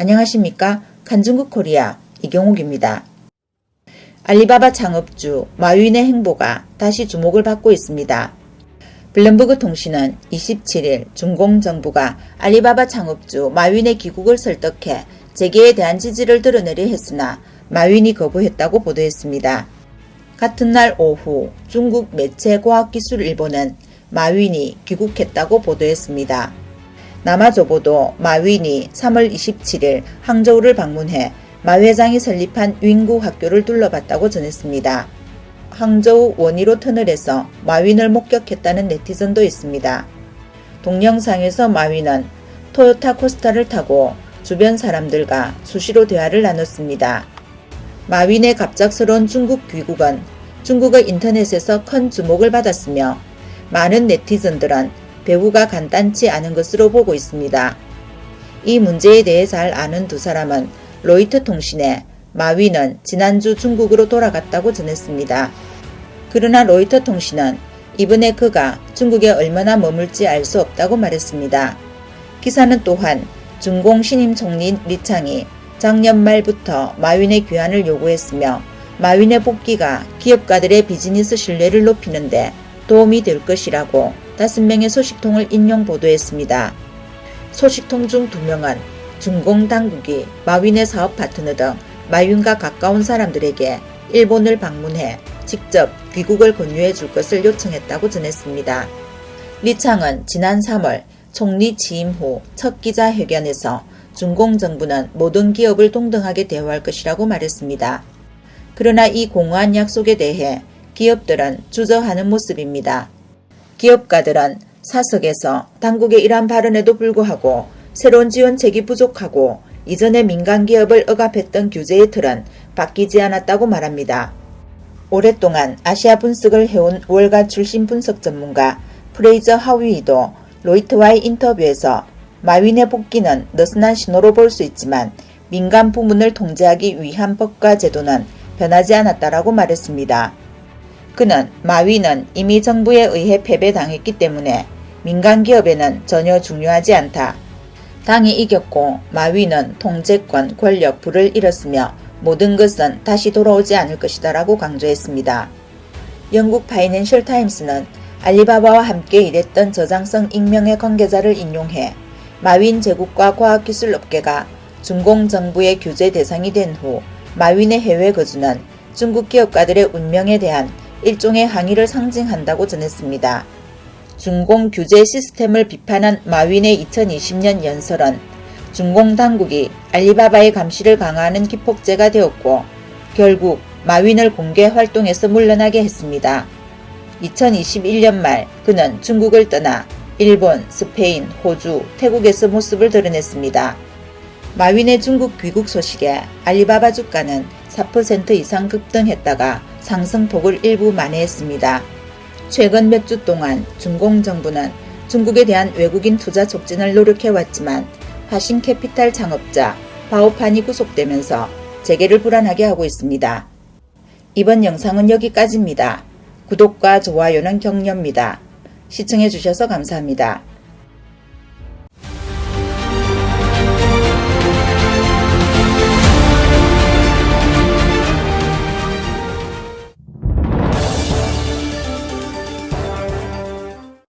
안녕하십니까? 간중국 코리아 이경욱입니다. 알리바바 창업주 마윈의 행보가 다시 주목을 받고 있습니다. 블룸버그 통신은 27일 중공 정부가 알리바바 창업주 마윈의 귀국을 설득해 재계에 대한 지지를 드러내려 했으나 마윈이 거부했다고 보도했습니다. 같은 날 오후 중국 매체 과학기술일보는 마윈이 귀국했다고 보도했습니다. 남아조보도 마윈이 3월 27일 항저우를 방문해 마 회장이 설립한 윙구 학교를 둘러봤다고 전했습니다. 항저우 원희로 터널에서 마윈을 목격했다는 네티즌도 있습니다. 동영상에서 마윈은 토요타 코스타를 타고 주변 사람들과 수시로 대화를 나눴습니다. 마윈의 갑작스러운 중국 귀국은 중국의 인터넷에서 큰 주목을 받았으며 많은 네티즌들은 배우가 간단치 않은 것으로 보고 있습니다. 이 문제에 대해 잘 아는 두 사람은 로이터 통신에 마윈은 지난주 중국으로 돌아갔다고 전했습니다. 그러나 로이터 통신은 이번에 그가 중국에 얼마나 머물지 알 수 없다고 말했습니다. 기사는 또한 중공 신임 총리 리창이 작년 말부터 마윈의 귀환을 요구했으며 마윈의 복귀가 기업가들의 비즈니스 신뢰를 높이는데 도움이 될 것이라고 다섯 명의 소식통을 인용 보도했습니다. 소식통 중두 명은 중공 당국이 마윈의 사업 파트너 등 마윈과 가까운 사람들에게 일본을 방문해 직접 귀국을 권유해 줄 것을 요청했다고 전했습니다. 리창은 지난 3월 총리 취임 후 첫 기자회견에서 중공 정부는 모든 기업을 동등하게 대우할 것이라고 말했습니다. 그러나 이 공허한 약속에 대해 기업들은 주저하는 모습입니다. 기업가들은 사석에서 당국의 이러한 발언에도 불구하고 새로운 지원책이 부족하고 이전의 민간 기업을 억압했던 규제의 틀은 바뀌지 않았다고 말합니다. 오랫동안 아시아 분석을 해온 월가 출신 분석 전문가 프레이저 하위도 로이트와의 인터뷰에서 마윈의 복귀는 느슨한 신호로 볼 수 있지만 민간 부문을 통제하기 위한 법과 제도는 변하지 않았다라고 말했습니다. 그는 마윈은 이미 정부에 의해 패배당했기 때문에 민간 기업에는 전혀 중요하지 않다. 당이 이겼고 마윈은 통제권, 권력, 부를 잃었으며 모든 것은 다시 돌아오지 않을 것이다 라고 강조했습니다. 영국 파이낸셜 타임스는 알리바바와 함께 일했던 저장성 익명의 관계자를 인용해 마윈 제국과 과학기술 업계가 중공 정부의 규제 대상이 된 후 마윈의 해외 거주는 중국 기업가들의 운명에 대한 일종의 항의를 상징한다고 전했습니다. 중공 규제 시스템을 비판한 마윈의 2020년 연설은 중공 당국이 알리바바의 감시를 강화하는 기폭제가 되었고 결국 마윈을 공개 활동에서 물러나게 했습니다. 2021년 말 그는 중국을 떠나 일본, 스페인, 호주, 태국에서 모습을 드러냈습니다. 마윈의 중국 귀국 소식에 알리바바 주가는 4% 이상 급등했다가 상승폭을 일부 만회했습니다. 최근 몇 주 동안 중공 정부는 중국에 대한 외국인 투자 촉진을 노력해왔지만 화신 캐피탈 창업자 바오판이 구속되면서 재계를 불안하게 하고 있습니다. 이번 영상은 여기까지입니다. 구독과 좋아요는 격려입니다. 시청해주셔서 감사합니다.